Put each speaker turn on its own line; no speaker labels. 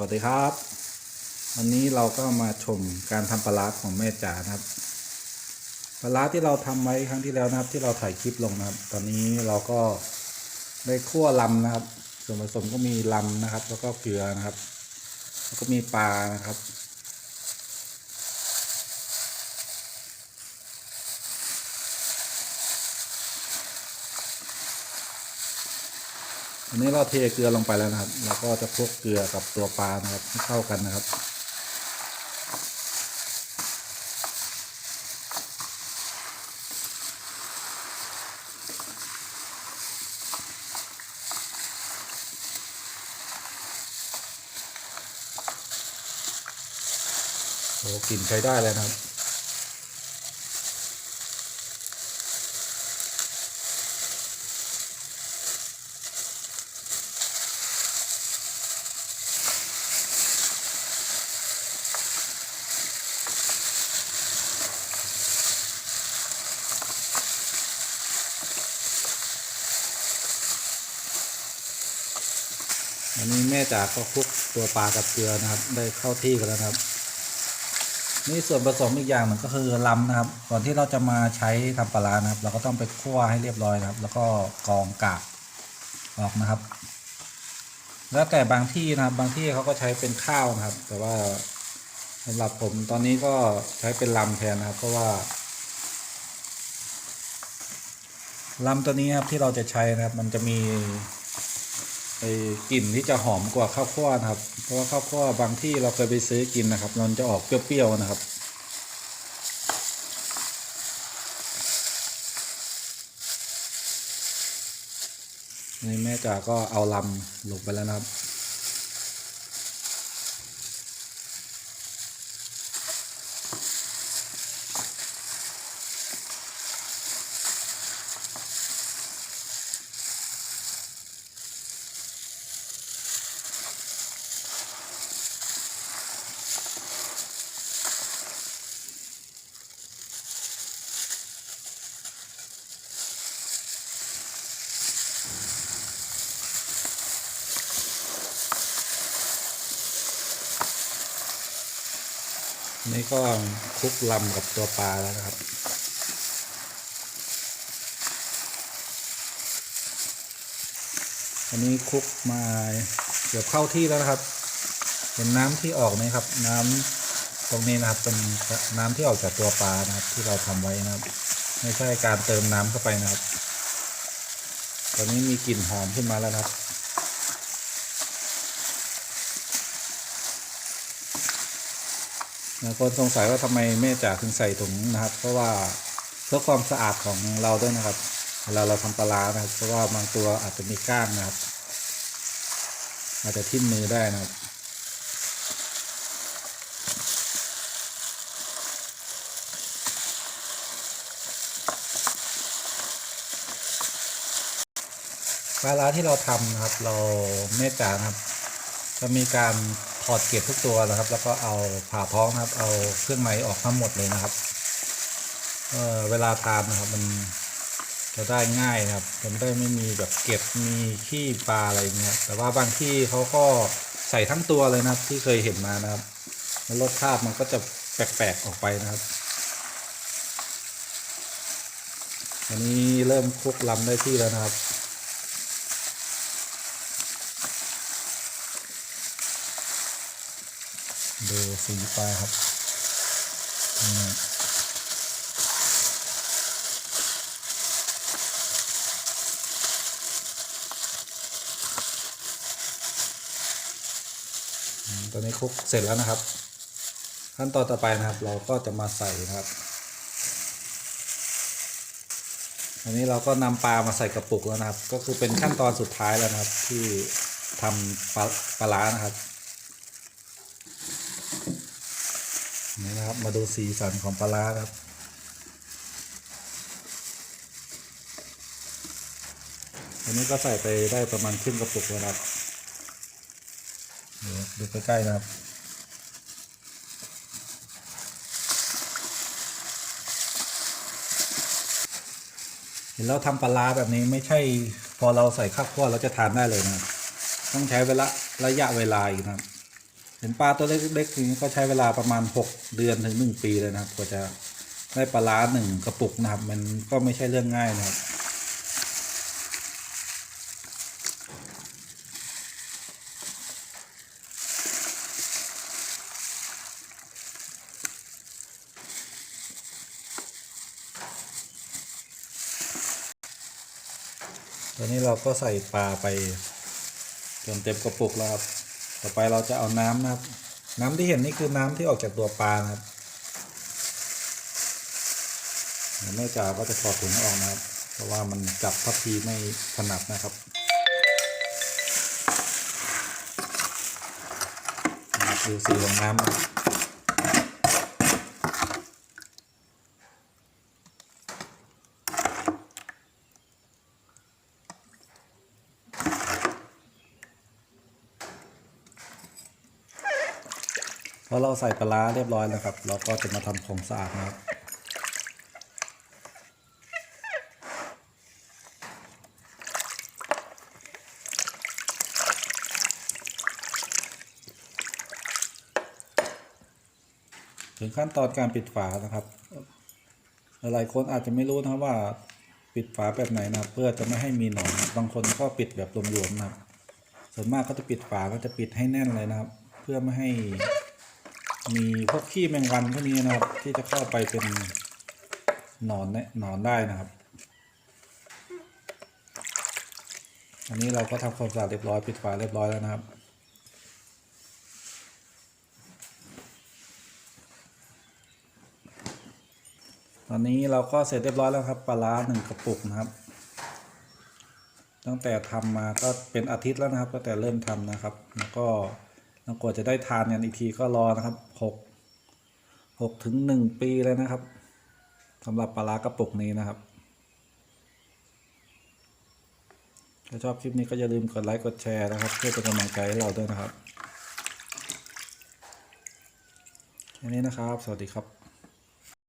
วัสดีครับ วันนี้เราก็มาชมการทำปลาร้าของแม่จ๋านะครับปลาร้าที่เราทำไว้ครั้งที่แล้วนะครับ ที่เราถ่ายคลิปลงนะครับ ตอนนี้เราก็ได้คั่วลำนะครับ ส่วนผสมก็มีลำนะครับ แล้วก็เกลือนะครับ แล้วก็มีปลานะครับ อันนี้เราเทเกลือลงไปแล้วนะครับ แล้วก็จะคลุกเกลือกับตัวปลานะครับให้เข้ากันนะครับโอ้กลิ่นใช้ได้เลยนะครับ อันนี้แม่จ๋าก็คลุกตัวปลากับเกลือนะครับ ได้เข้าที่กันแล้วนะครับนี่ส่วนผสมอีกอย่างหนึ่งก็คือลำนะครับ ก่อนที่เราจะมาใช้ทำปลานะครับ เราก็ต้องไปคั่วให้เรียบร้อยนะครับ แล้วก็กรองกากออกนะครับ แล้วแต่บางที่นะครับ บางที่เขาก็ใช้เป็นข้าวนะครับ แต่ว่าสำหรับผมตอนนี้ก็ใช้เป็นลำแทนนะครับ เพราะว่าลำตัวนี้ครับที่เราจะใช้นะครับ มันจะมี ไอ้กลิ่นที่จะหอมกว่าข้าวคั่วนะครับ เพราะว่าข้าวคั่วบางที่เราเคยไปซื้อกินนะครับ มันจะออกเปรี้ยวๆนะครับ นี่แม่จ๋าก็เอาลำลงไปแล้วนะครับ นี่ก็คลุกลำกับตัวปลาแล้วนะครับ อันนี้คลุกมาเกือบเข้าที่แล้วนะครับ เห็นน้ำที่ออกไหมครับ น้ำตรงนี้นะครับเป็นน้ำที่ออกจากตัวปลานะครับ ที่เราทำไว้นะครับ ไม่ใช่การเติมน้ำเข้าไปนะครับ ตอนนี้มีกลิ่นหอมขึ้นมาแล้วนะครับ นะ คนสงสัยว่าทำไมแม่จ๋าถึงใส่ถุงนะครับ เพราะว่าเพื่อความสะอาดของเราด้วยนะครับเวลาเราทำปลาร้านะครับ เพราะว่าบางตัวอาจจะมีก้างนะครับ อาจจะทิ่มมือได้นะครับปลาร้าที่เราทำนะครับ เราแม่จ๋านะครับ จะมีการ ถอดเกล็ดทุกตัวนะครับ แล้วก็เอาผ่าท้องนะครับ เอาเครื่องในออกทั้งหมดเลยนะครับเเวลาทานนะครับ มันจะได้ง่ายนะครับจะไม่ได้ไม่มีแบบเกล็ดมีขี้ปลาอะไรเงี้ยแต่ว่าบางที่เขาก็ใส่ทั้งตัวเลยนะครับ ที่เคยเห็นมานะครับแล้วรสชาติมันก็จะแปลกๆออกไปนะครับอันนี้เริ่มคลุกลำได้ที่แล้วนะครับ ดูสีปลาครับตอนนี้คลุกเสร็จแล้วนะครับ ขั้นตอนต่อไปนะครับ เราก็จะมาใส่นะครับอันนี้เราก็นำปลามาใส่กระปุกแล้วนะครับ ก็คือเป็นขั้นตอนสุดท้ายแล้วนะครับ ที่ทำปลาปลาร้านะครับ นะครับ มาดูสีสันของปลาร้าครับ อันนี้ก็ใส่ไปได้ประมาณครึ่งกระปุกแล้วครับเดี๋ยวดูใกล้ๆนะครับเห็นเราทำปลาร้าแบบนี้ไม่ใช่พอเราใส่ข้าวคั่วเราจะทานได้เลยนะต้องใช้เวลาระยะเวลาอีกนะครับ เห็นปลาตัวเล็กๆนี้ก็ใช้เวลาประมาณหกเดือนถึงหนึ่งปีเลยนะครับกว่าจะได้ปลาร้าหนึ่งกระปุกนะครับ มันก็ไม่ใช่เรื่องง่ายนะครับตอนนี้เราก็ใส่ปลาไปจนเต็มกระปุกแล้วครับ ต่อไปเราจะเอาน้ำนะครับ น้ำที่เห็นนี่คือน้ำที่ออกจากตัวปลานะครับแม่จ๋าก็จะถอดถุงออกนะครับ เพราะว่ามันจับทัพพีไม่ถนัดนะครับดูสีของน้ำนะครับ พอเราใส่ปลาร้าเรียบร้อยแล้วครับ เราก็จะมาทำความสะอาดนะครับถึงขั้นตอนการปิดฝานะครับ หลายคนอาจจะไม่รู้นะครับว่าปิดฝาแบบไหนนะเพื่อจะไม่ให้มีหนอนบางคนก็ปิดแบบรวมๆนะครับ ส่วนมากก็จะปิดฝาก็จะปิดให้แน่นเลยนะครับ เพื่อไม่ให้ มีพวกขี้แมงวันพวกนี้นะครับ ที่จะเข้าไปเป็นหนอนเนี่ยหนอนได้นะครับ อันนี้เราก็ทำความสะอาดเรียบร้อยปิดฝาเรียบร้อยแล้วนะครับ ตอนนี้เราก็เสร็จเรียบร้อยแล้วครับปลาร้าหนึ่งกระปุกนะครับ ตั้งแต่ทำมาก็เป็นอาทิตย์แล้วนะครับตั้งแต่เริ่มทำนะครับ แล้วก็ แล้วกว่าจะได้ทานกันอีกทีก็รอนะครับหกหกถึงหนึ่งปีเลยนะครับสำหรับปลาร้ากระปุกนี้นะครับ ถ้าชอบคลิปนี้ก็อย่าลืมกดไลค์กดแชร์นะครับ เพื่อเป็นกำลังใจให้เราด้วยนะครับอันนี้นะครับ สวัสดีครับ